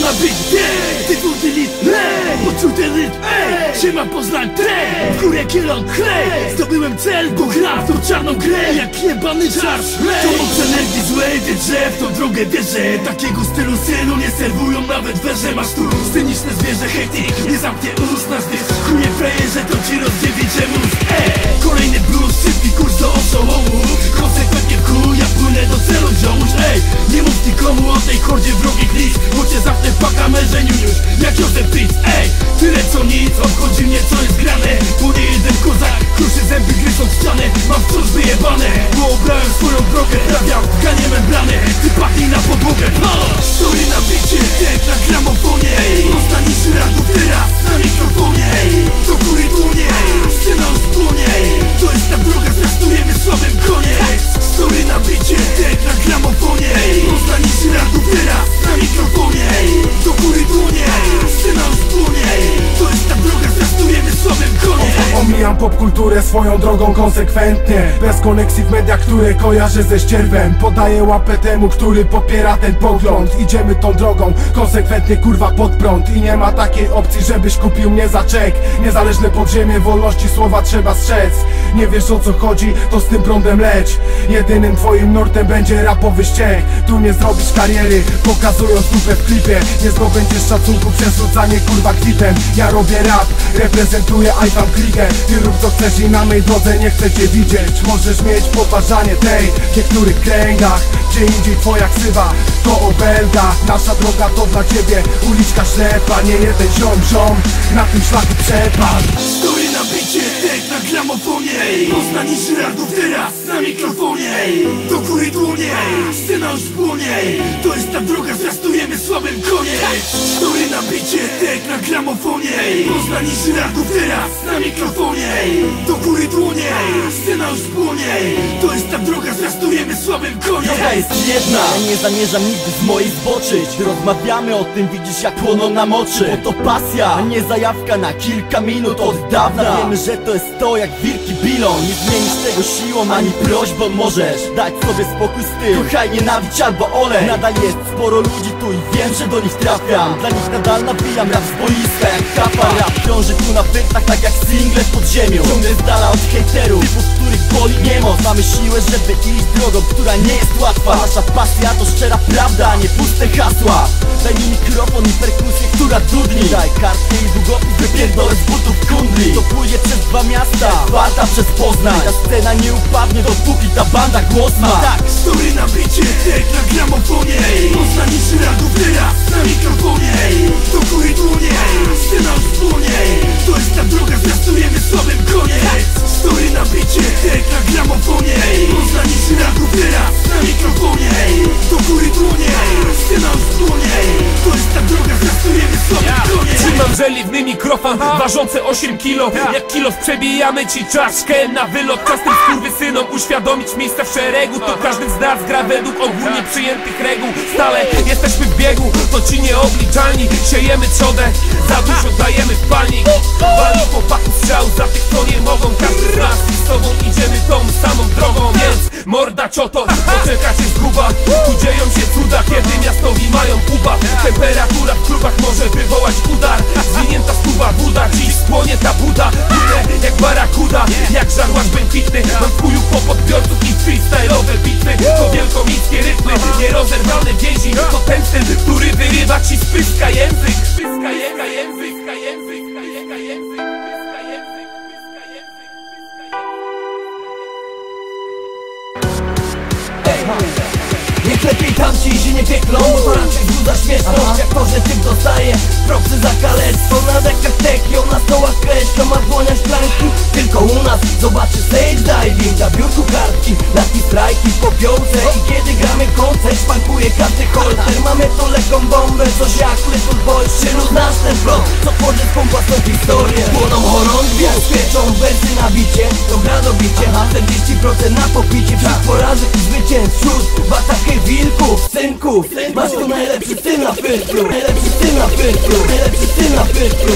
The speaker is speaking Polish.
bit Ty, ty twój lit, lej Poczuł ten rytm, ej! Siema Poznań, trej W górę kielon, klej! Zdobyłem cel, bo gra w tą czarną grę! Jak jebany czarsz, lej To moc energii złej, wie, że w tą drogę wierzę! Takiego stylu synu nie serwują nawet werze! Masz tu sceniczne zwierzę, hejtik Nie zamknie ust na zdysz Chuje frajerze, to ci rozdziewi mózg, o tej kordzie wrogich list Bo cię zapnę w pakamerzeniu już. Jak Józef Fritz, ej Tyle co nic, obchodzi mnie co jest grane. Bo nie jeden kozak, kruszy zęby gryzą w ścianę. Mam wciąż wyjebane, randów teraz Popkulturę swoją drogą konsekwentnie. Bez koneksji w mediach, które kojarzę ze ścierwem. Podaję łapę temu, który popiera ten pogląd. Idziemy tą drogą, konsekwentnie kurwa pod prąd. I nie ma takiej opcji, żebyś kupił mnie za czek. Niezależne podziemie wolności słowa trzeba strzec. Nie wiesz o co chodzi, to z tym prądem leć. Jedynym twoim nurtem będzie rapowy ściek. Tu nie zrobisz kariery, pokazując dupę w klipie. Nie zdobędziesz szacunku przez rzucanie kurwa kwipem Ja robię rap, reprezentuję I tam klikę Ty rób co chcesz i na mej drodze nie chcę cię widzieć. Możesz mieć poważanie tej w niektórych kręgach Gdzie indziej twoja ksywa to obelga. Nasza droga to dla ciebie uliczka ślepa Nie jeden ziom ziom na tym szlaku przepadł Stoję na bicie, jak na gramofonie. Poznanie żyrardów teraz na mikrofonie. Do góry dłonie, scena już płonie. To jest ta droga, zrastujemy słabym koniec Stoję na bicie, jak na gramofonie. Poznanie żyrardów teraz na mikrofonie. Do góry dłonie, scena już płonie To jest ta droga, zrastujemy słabym koniec Droga jest jedna, ja nie zamierzam nigdy z mojej zboczyć. Rozmawiamy o tym, widzisz jak płoną nam oczy. Bo to pasja, a nie zajawka na kilka minut od dawna. Wiemy, że to jest to jak wilki bilą. Nie zmienisz tego siłą ani prośbą Możesz. Dać sobie spokój z tym. Kochaj, nienawidź albo olej. Nadal jest sporo ludzi tu i wiem, że do nich trafiam. Dla nich nadal nabijam rap z boiska jak kapa Rap krąży tu na pętach tak jak single pod ziemią Ciągle z dala od hejterów, typów, których boli niemoc Mamy siłę, żeby iść drogą, która nie jest łatwa. Nasza pasja to szczera prawda, a nie puste hasła. Daj mi mikrofon i perkusję, która dudni. Daj kartkę i długopis, wypierdolę z butów kundli. To pójdzie przez dwa miasta, warta przez Poznań. Ta scena nie upadnie, dopóki ta banda głos ma Tak, Story na bicie, jak na gramofonie teraz na mikrofonie Do góry dłonie, scena płonie To jest ta droga, zrastujemy słabym żeliwny mikrofon, ważący 8 kilo. Jak kilo przebijamy ci czaszkę na wylot Czas tym skurwysynom uświadomić miejsce w szeregu. To każdy z nas gra według ogólnie przyjętych reguł. Stale jesteśmy w biegu, to ci nieobliczalni. Siejemy trzodę, za dużo dajemy w palnik. Wali chłopaku strzał za tych, co nie mogą. Każdy z nas i z tobą idziemy tą morda cioto, poczeka cię zguba Tu dzieją się cuda, kiedy miastowi mają puba Temperatura w klubach może wywołać udar. Zwinięta stuwa woda, dziś spłonie ta buda. Budę jak barakuda, jak żarłacz błękitny. Mam w chuju po podbiorców i freestyle'owe bitwy. To wielkomickie rytmy, nierozerwalne więzi. To ten styl, który wyrywa ci z pyska język. Pyska język, pyska język, Niech lepiej tamci się nie pieklą Bo raczej wzbudza śmieszność. Jak to, że typ dostaje propsy za kalectwo Na pompa są historie Płoną chorągwie Świeczą wersy na bicie. To gra do bicie A 40% na popicie. Wśród porażek i zwycięstw Wśród batakę wilków, synków. Masz tu najlepszy syn na pyrku Najlepszy syn na pyrku Najlepszy syn na pyrku